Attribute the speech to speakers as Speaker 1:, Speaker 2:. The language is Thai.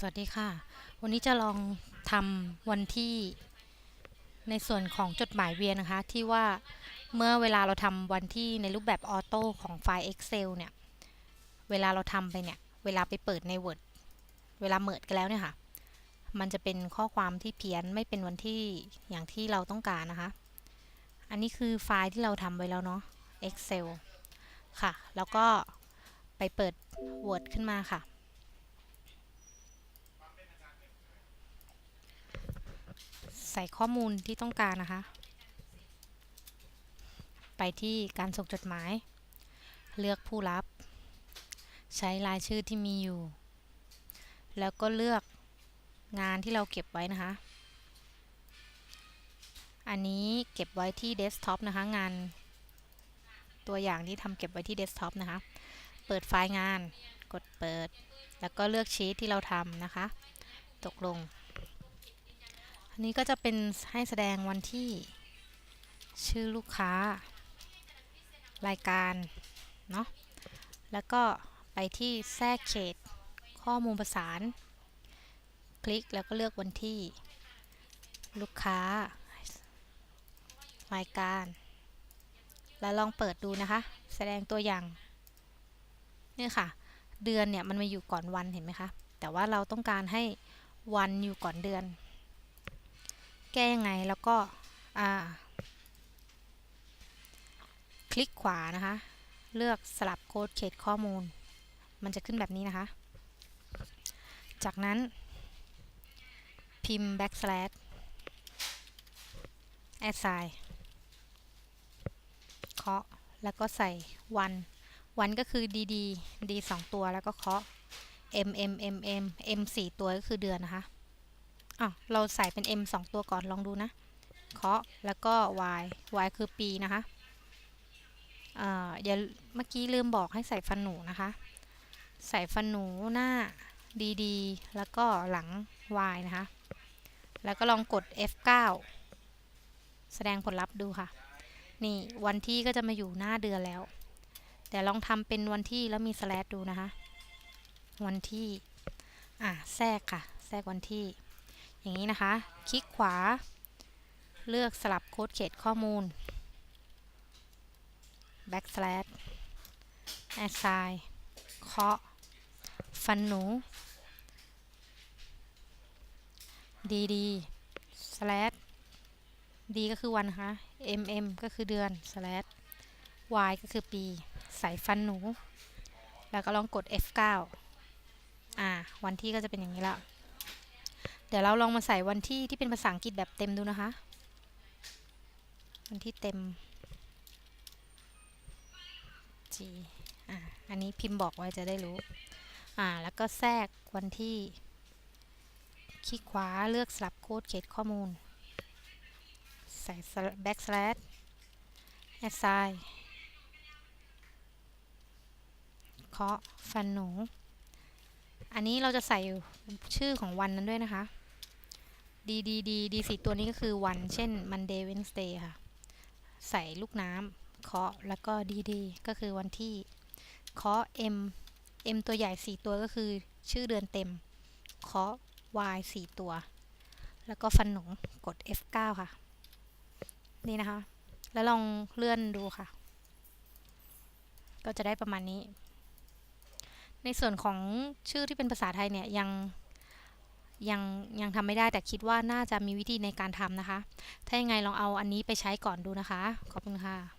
Speaker 1: สวัสดีค่ะ วันนี้จะลองทำวันที่ในส่วนของจดหมายเวียนนะคะ ที่ว่าเมื่อเวลาเราทำวันที่ในรูปแบบออโต้ของไฟล์ Excel เนี่ย เวลาเราทำไปเนี่ย เวลาไปเปิดใน Word เวลาเมิดกันแล้วเนี่ยค่ะ มันจะเป็นข้อความที่เพี้ยนไม่เป็นวันที่อย่างที่เราต้องการนะคะ อันนี้คือไฟล์ที่เราทำไว้แล้วเนาะ Excel ค่ะ แล้วก็ไปเปิด Word ขึ้นมาค่ะ ส่ข้อมูลที่ต้องการนะคะ ไปที่การส่งจดหมาย เลือกผู้รับ ใช้รายชื่อที่มีอยู่ แล้วก็เลือกงานที่เราเก็บไว้นะคะ อันนี้เก็บไว้ที่เดสก์ท็อปนะคะ งาน ตัวอย่างที่ทำเก็บไว้ที่เดสก์ท็อปนะคะ เปิดไฟล์งาน กดเปิด แล้วก็เลือกชีทที่เราทำนะคะ ตกลง อันนี้ก็จะเป็นให้แสดงวันที่ ชื่อลูกค้า รายการ เนาะ แล้วก็ไปที่แทรกเขต ข้อมูลประสาน คลิกแล้วก็เลือกวันที่ ลูกค้า รายการ แล้วลองเปิดดูนะคะ แสดงตัวอย่างนี่ค่ะ เดือนเนี่ยมันมาอยู่ก่อนวันเห็นไหมคะ แต่ว่าเราต้องการให้วันอยู่ก่อนเดือน แก้ยังไงแล้วก็คลิกขวานะคะ เลือกสลับโค้ดเขตข้อมูล มันจะขึ้นแบบนี้นะคะ จากนั้นพิมพ์ backslash assign เคาะแล้วก็ใส่วันวันก็คือ dd d 2ตัวแล้วก็เคาะ m m m m m 4ตัวก็คือเดือนนะคะ อะเราใส่เป็น m 2 ตัวก่อนลองดูนะเคาะแล้วก็ y y คือปีนะคะเอ่ออย่าเมื่อกี้ลืมบอกให้ใส่ฟันหนูนะคะ ใส่ฟันหนูหน้า dd แล้วก็หลัง y นะคะ แล้วก็ลองกด F9 แสดงผลลัพธ์ดูค่ะ นี่วันที่ก็จะมาอยู่หน้าเดือนแล้ว แต่ลองทำเป็นวันที่แล้วมีสแลชดูนะคะ วันที่ อะแทรกค่ะ แทรกวันที่ อย่างนี้นะคะ คลิกขวา เลือกสลับโค้ดเขตข้อมูล backslash assign เคาะ ฟันหนู dd slash d ก็คือวันนะคะ mm ก็คือเดือน slash y ก็คือปี ใส่ฟันหนู แล้วก็ลองกด F9 อ่า วันที่ก็จะเป็นอย่างนี้แล้ว เดี๋ยวเราลองมาใส่วันที่ที่เป็นภาษาอังกฤษแบบเต็มดูนะคะ วันที่เต็ม G อ่าอันนี้พิมพ์บอกไว้จะได้รู้ อ่า แล้วก็แทรกวันที่ คลิกขวาเลือกสลับโค้ดเขตข้อมูล ใส่ backslash assign เคาะฟันหนู อันนี้เราจะใส่ชื่อของวันนั้นด้วยนะคะ d d d d สี่ตัวนี้ก็คือวัน เช่น Monday Wednesday ค่ะ ใส่ลูกน้ำเคาะแล้วก็ d d ก็คือวันที่เคาะ m m ตัวใหญ่4ตัวก็คือชื่อเดือนเต็มเคาะ y 4ตัว แล้วก็ฟันหนูกด F9 ค่ะ นี่นะคะ แล้วลองเลื่อนดูค่ะ ก็จะได้ประมาณนี้ ในส่วนของชื่อที่เป็นภาษาไทยเนี่ยยังยังยังทำไม่ได้แต่คิดว่าน่าจะมีวิธีในการทำนะคะ ถ้ายังไงลองเอาอันนี้ไปใช้ก่อนดูนะคะ ขอบคุณค่ะ